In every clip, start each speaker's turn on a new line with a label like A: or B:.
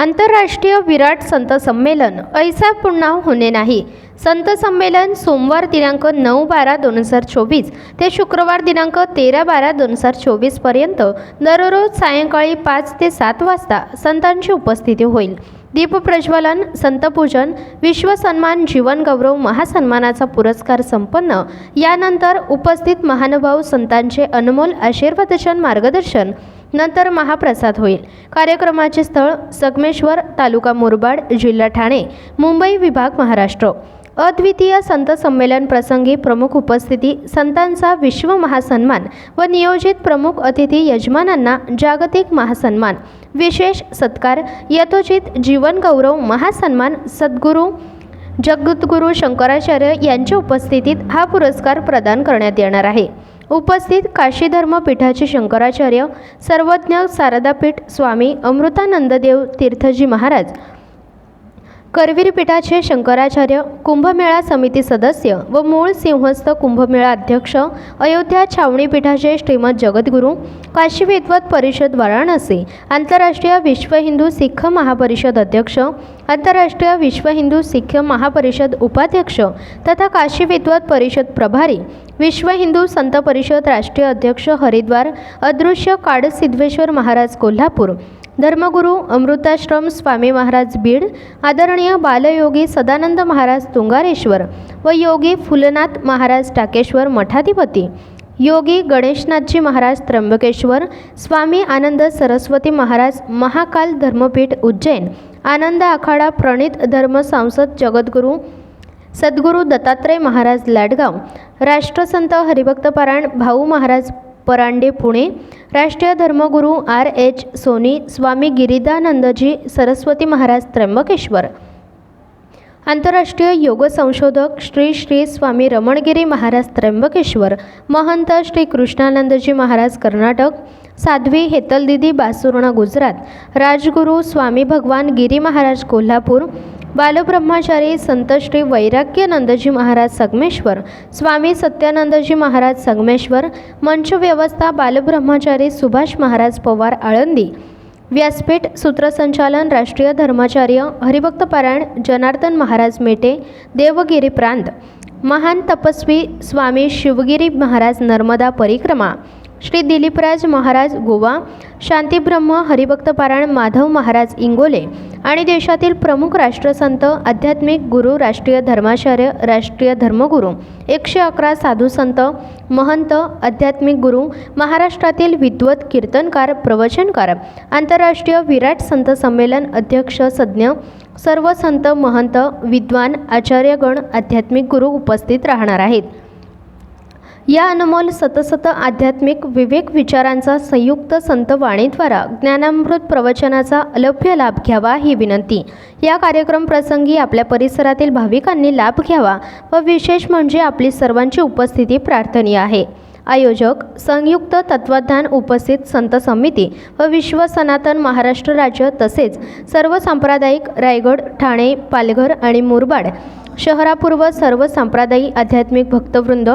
A: आंतरराष्ट्रीय विराट संत संमेलन ऐसा पुन्हा होणे नाही संत संमेलन सोमवार दिनांक नऊ बारा दोन हजार चोवीस ते शुक्रवार दिनांक तेरा बारा दोन हजार चोवीसपर्यंत दररोज सायंकाळी पाच ते सात वाजता संतांची उपस्थिती होईल दीपप्रज्वलन संतपूजन विश्वसन्मान जीवनगौरव महासन्मानाचा पुरस्कार संपन्न यानंतर उपस्थित महानुभाव संतांचे अनमोल आशीर्वादचन मार्गदर्शन नंतर महाप्रसाद होईल कार्यक्रमाचे स्थळ संगमेश्वर तालुका मुरबाड जिल्हा ठाणे मुंबई विभाग महाराष्ट्र अद्वितीय संत संमेलन प्रसंगी प्रमुख उपस्थिती संतांचा विश्व महासन्मान व नियोजित प्रमुख अतिथी यजमानांना जागतिक महासन्मान विशेष सत्कार यथोचित जीवनगौरव महासन्मान सद्गुरू जगद्गुरू शंकराचार्य यांच्या उपस्थितीत हा पुरस्कार प्रदान करण्यात येणार आहे उपस्थित धर्म पीठाचे शंकराचार्य सर्वज्ञ शारदापीठ स्वामी अमृतानंददेव तीर्थजी महाराज करवीर पीठाचे शंकराचार्य कुंभमेळा समिती सदस्य व मूळ सिंहस्थ कुंभमेळा अध्यक्ष अयोध्या छावणी पीठाचे श्रीमद जगद्गुरू काशी विद्वत परिषद वाराणसी आंतरराष्ट्रीय विश्व हिंदू सिख महापरिषद अध्यक्ष आंतरराष्ट्रीय विश्व हिंदू सिख महापरिषद उपाध्यक्ष तथा काशी विद्वत परिषद प्रभारी विश्व हिंदू संत परिषद राष्ट्रीय अध्यक्ष हरिद्वार अदृश्य सिद्धेश्वर महाराज कोल्हापूर धर्मगुरू अमृताश्रम स्वामी महाराज बीड आदरणीय बालयोगी सदानंद महाराज तुंगारेश्वर व योगी फुलनाथ महाराज टाकेश्वर मठाधिपती योगी गणेशनाथजी महाराज त्र्यंबकेश्वर स्वामी आनंद सरस्वती महाराज महाकाल धर्मपीठ उज्जैन आनंद आखाडा प्रणित धर्म सांसद जगद्गुरू सद्गुरू दत्तात्रय महाराज लाडगाव राष्ट्रसंत हरिभक्त हरिभक्तपराण भाऊ महाराज परांडे पुणे राष्ट्रीय धर्मगुरू आर एच सोनी स्वामी गिरिदानंदजी सरस्वती महाराज त्र्यंबकेश्वर आंतरराष्ट्रीय योग संशोधक श्री श्री स्वामी रमणगिरी महाराज त्र्यंबकेश्वर महंत श्री कृष्णानंदजी महाराज कर्नाटक साध्वी हेतलदिदी बासुर्णा गुजरात राजगुरू स्वामी भगवान गिरी महाराज कोल्हापूर बालब्रह्मचारी वैराग्य नंदजी महाराज संगमेश्वर स्वामी सत्यानंदजी महाराज संगमेश्वर मंच व्यवस्था सुभाष महाराज पवार आळंदी व्यासपीठ सूत्रसंचालन राष्ट्रीय धर्माचार्य हरिभक्तपारायण जनार्दन महाराज मेटे देवगिरी प्रांत महान तपस्वी स्वामी शिवगिरी महाराज नर्मदा परिक्रमा श्री दिलीपराज महाराज गोवा शांतीब्रह्म हरिभक्तपारायण माधव महाराज इंगोले आणि देशातील प्रमुख राष्ट्रसंत आध्यात्मिक गुरु राष्ट्रीय धर्माचार्य राष्ट्रीय धर्मगुरू एकशे अकरा साधूसंत महंत आध्यात्मिक गुरु महाराष्ट्रातील विद्वत कीर्तनकार प्रवचनकार आंतरराष्ट्रीय विराट संत संमेलन अध्यक्ष सज्ञ सर्व संत महंत विद्वान आचार्यगण आध्यात्मिक गुरु उपस्थित राहणार आहेत या अनमोल सतसत आध्यात्मिक विवेक विचारांचा संयुक्त संत वाणीद्वारा ज्ञानामृत प्रवचनाचा अलभ्य लाभ घ्यावा ही विनंती या कार्यक्रम प्रसंगी आपल्या परिसरातील भाविकांनी लाभ घ्यावा व विशेष म्हणजे आपली सर्वांची उपस्थिती प्रार्थनीय आहे आयोजक संयुक्त तत्वज्ञान उपस्थित संत समिती व विश्व सनातन महाराष्ट्र राज्य तसेच सर्व सांप्रदायिक रायगड ठाणे पालघर आणि मुरबाड शहरापूर्व सर्व सांप्रदायिक आध्यात्मिक भक्तवृंद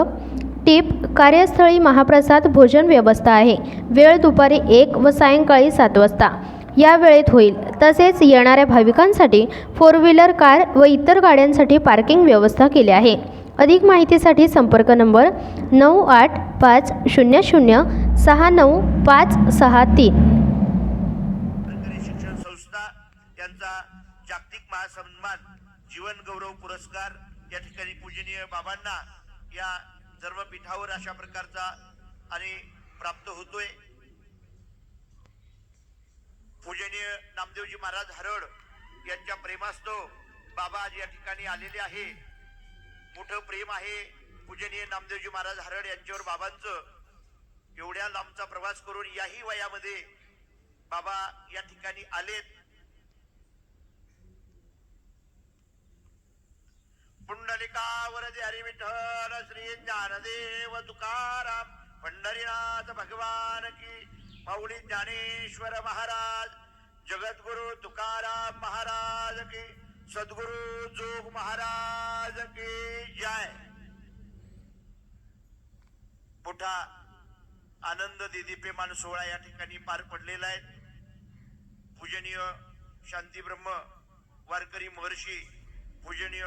A: टीप कार्यस्थळी महाप्रसाद भोजन व्यवस्था आहे वेळ दुपारी एक व सायंकाळी सात वाजता या वेळेत होईल तसेच येणाऱ्या भाविकांसाठी फोर व्हीलर कार व इतर गाड्यांसाठी पार्किंग व्यवस्था केली आहे अधिक माहितीसाठी संपर्क नंबर नऊ आठ पाच शून्य शून्य सहा नऊ पाच सहा तीन
B: संस्था जागतिक महासन्मान जीवन गौरव पुरस्कार या ठिकाणी पूजनीय बाबांना या सर्व पीठावर अशा प्रकारचा आणि प्राप्त होतोय पूजनीय नामदेवजी महाराज हरड यांच्या प्रेमास्तव बाबा आज या ठिकाणी आलेले आहे मोठं प्रेम आहे पूजनीय नामदेवजी महाराज हरड यांच्यावर बाबांचं एवढ्या लांबचा प्रवास करून याही वयामध्ये बाबा या ठिकाणी आलेत पुंडलिकावरती हरिविठ्ठल श्री ज्ञानदेव तुकाराम पंढरीनाथ भगवान की भाऊली ज्ञानेश्वर महाराज जगद्गुरु तुकाराम महाराज की सद्गुरु जोग महाराज की जय पुठा आनंद प्रेमान सोहळा या ठिकाणी पार पडलेला आहे पूजनीय ब्रह्म वारकरी महर्षी पूजनीय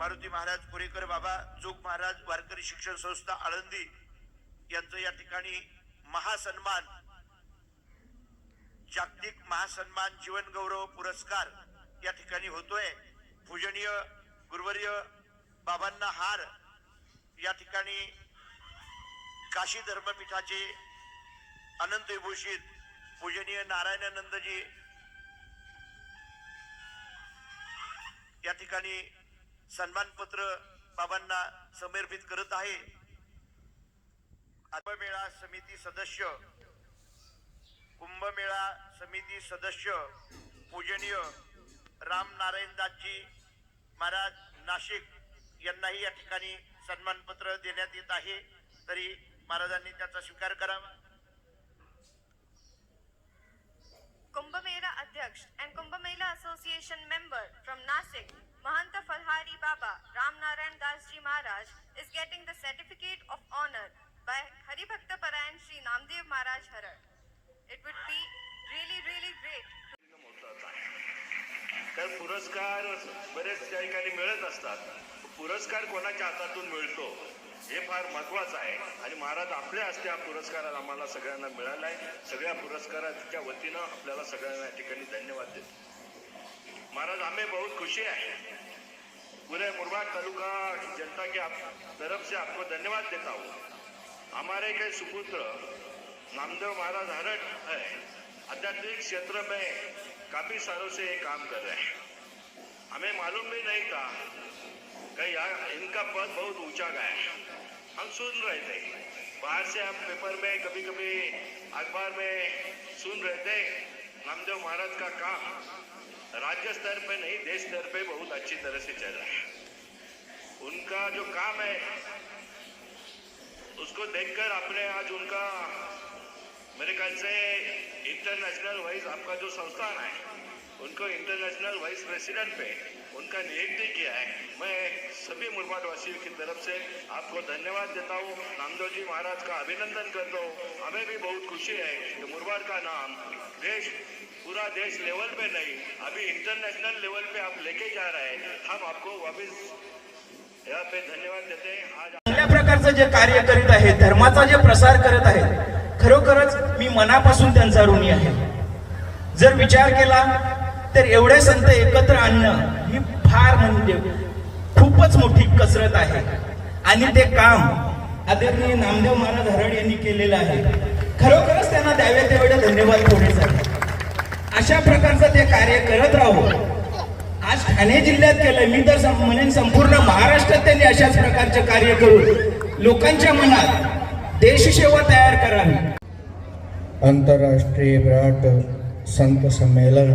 B: मारुती महाराज पुरेकर बाबा जोग महाराज वारकरी शिक्षण संस्था आळंदी यांचं या ठिकाणी महासन्मान जागतिक महासन्मान जीवन गौरव पुरस्कार या ठिकाणी होतोय पूजनीय गुरुवर्य बाबांना हार या ठिकाणी काशी धर्मपीठाचे अनंत विभूषित पूजनीय नारायणानंदजी या ठिकाणी सन्मानपत्र बाबांना समर्पित करत आहे कुंभमेळा समिती सदस्य कुंभमेळा समिती सदस्य पूजनीय रामनारायणदासजी महाराज नाशिक यांनाही या ठिकाणी सन्मानपत्र देण्यात येत आहे तरी महाराजांनी त्याचा स्वीकार करावा
C: कुंभमेळा अध्यक्ष and Kumbhmela association member from Nashik Mahant Mahanta Baba Baba Das ji Maharaj is getting the certificate of honor by Haribhakta Parayan Sri Namdev Maharaj Harar. It would be really, really great.
D: तर पुरस्कार बरेच त्या ठिकाणी मिळत असतात पुरस्कार कोणाच्या हातातून मिळतो हे फार महत्वाचं आहे आणि महाराज आपल्या हस्ते हा पुरस्कार आम्हाला सगळ्यांना मिळाला आहे सगळ्या पुरस्काराच्या वतीनं आपल्याला सगळ्यांना या ठिकाणी धन्यवाद देतो महाराज हमें बहुत खुशी है पूरे मुरबा तालुका जनता के तरफ से आपको धन्यवाद देता हूँ हमारे के सुपुत्र नामदेव महाराज हरट है आध्यात्मिक क्षेत्र में काफ़ी सालों से ये काम कर रहे हैं हमें मालूम भी नहीं था कि यार इनका पद बहुत ऊंचा गया है हम सुन रहे थे बाहर से हम पेपर में कभी कभी अखबार में सुन रहे थे नामदेव महाराज का काम राज्य स्तर पे नहीं देश स्तर पे बहुत अच्छी तरह से चल रहा है उनका जो काम है उसको देखकर आपने आज उनका मेरे ख्याल से इंटरनेशनल वाइज आपका जो संस्थान है उनको इंटरनेशनल वाइस प्रेसिडेंट पे उनका नियुक्ति किया है मैं सभी मुरबाडवासियों की तरफ से आपको धन्यवाद देता हूँ नामदेव जी महाराज का अभिनंदन करता हूँ हमें भी बहुत खुशी है कि मुरबाड का नाम देश पूरा देश लेवल पे नहीं अभी इंटरनेशनल लेवल पे आप लेके जा रहे हैं हम आपको वापस यहाँ पे धन्यवाद देते हैं आज
E: प्रकार प्रकारचं जे कार्य करीत आहे धर्माचा जे प्रसार करत आहे खरोखरच मी मनापासून त्यांचा ऋणी आहे जर विचार केला तर एवढे संत एकत्र आणणं ही फार म्हणजे खूपच मोठी कसरत आहे आणि ते काम आदरणीय नामदेव महाराज हरड यांनी केलेलं आहे खरोखरच त्यांना द्यावे तेवढे धन्यवाद आहे अशा प्रकारचं ते कार्य करत राहू आज ठाणे जिल्ह्यात केलं मी तर म्हणेन संपूर्ण महाराष्ट्रात त्यांनी अशाच प्रकारचे कार्य करून लोकांच्या मनात देशसेवा तयार करावी
F: आंतरराष्ट्रीय विराट संत संमेलन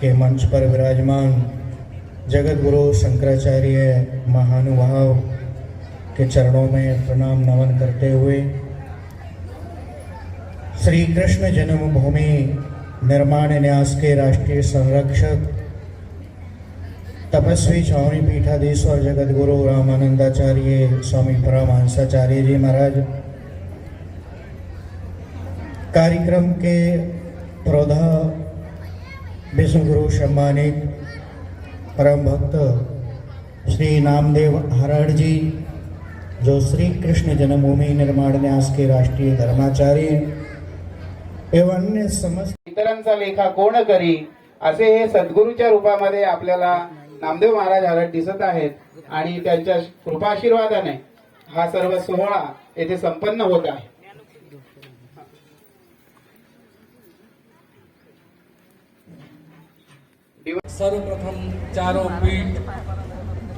F: के मंच पर विराजमान जगद्गुरु शंकराचार्य महानुभाव के चरणों में प्रणाम नमन करते हुए श्री कृष्ण जन्मभूमि निर्माण न्यास के राष्ट्रीय संरक्षक तपस्वी छावनी पीठाधीश्वर जगत गुरु रामानंदाचार्य स्वामी परमहंसाचार्य जी महाराज कार्यक्रम के प्रौधा विष्णुगुरु सम्मानित परम भक्त श्री नामदेव हराड़ जी जो श्री कृष्ण जन्मभूमि निर्माण न्यास के राष्ट्रीय धर्माचार्य
G: इतरांचा लेखा कोण करी असे हे सद्गुरूच्या रूपामध्ये आपल्याला नामदेव महाराज हरट दिसत आहेत आणि त्यांच्या कृपाशीर्वादाने हा सर्व सोहळा येथे संपन्न होत आहे
H: सर्वप्रथम चारो पीठ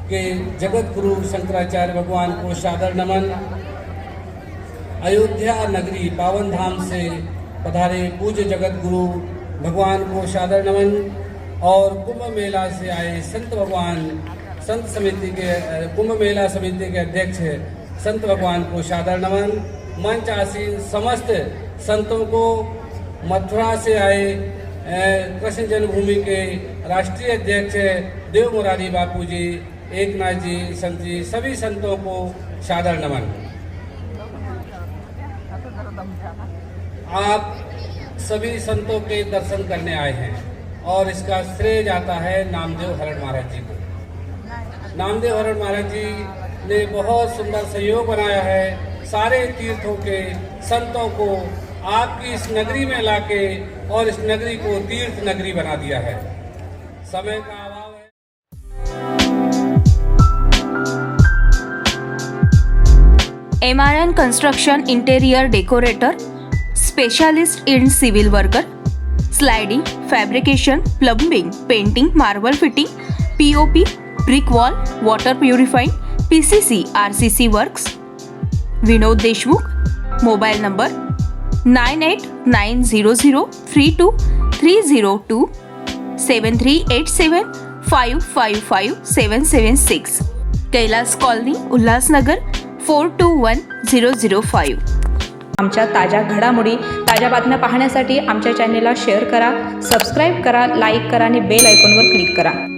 H: के जगत शंकराचार्य भगवान को सादर नमन अयोध्या नगरी पावन धाम से पधारे पूज्य जगत गुरु भगवान को शादर नमन और कुंभ मेला से आए संत भगवान संत समिति के कुंभ मेला समिति के अध्यक्ष संत भगवान को शादर नमन मंच आसीन समस्त संतों को मथुरा से आए कृष्ण जन्मभूमि के राष्ट्रीय अध्यक्ष देव मुरारी बापू जी एक नाथ जी संत जी सभी संतों को शादर नमन आप सभी संतों के दर्शन करने आए हैं और इसका श्रेय जाता है नामदेव हरण महाराज जी को नामदेव हरण महाराज जी ने बहुत सुंदर सहयोग बनाया है सारे तीर्थों के संतों को आपकी इस नगरी में लाके और इस नगरी को तीर्थ नगरी बना दिया है समय का अभाव
I: M R N construction interior decorator Specialist in civil worker, sliding, fabrication, plumbing, painting, marble fitting, POP, brick wall, water purifying, PCC, RCC works. Vinod Deshmukh, mobile number 9890032302 73875555776, Kailas Colony, Ulhasnagar 421005.
J: आमच्या ताज्या घडामोडी ताज्या बातम्या पाहण्यासाठी आमच्या चॅनेलला share करा subscribe करा लाईक करा आणि बेल आयकॉनवर क्लिक करा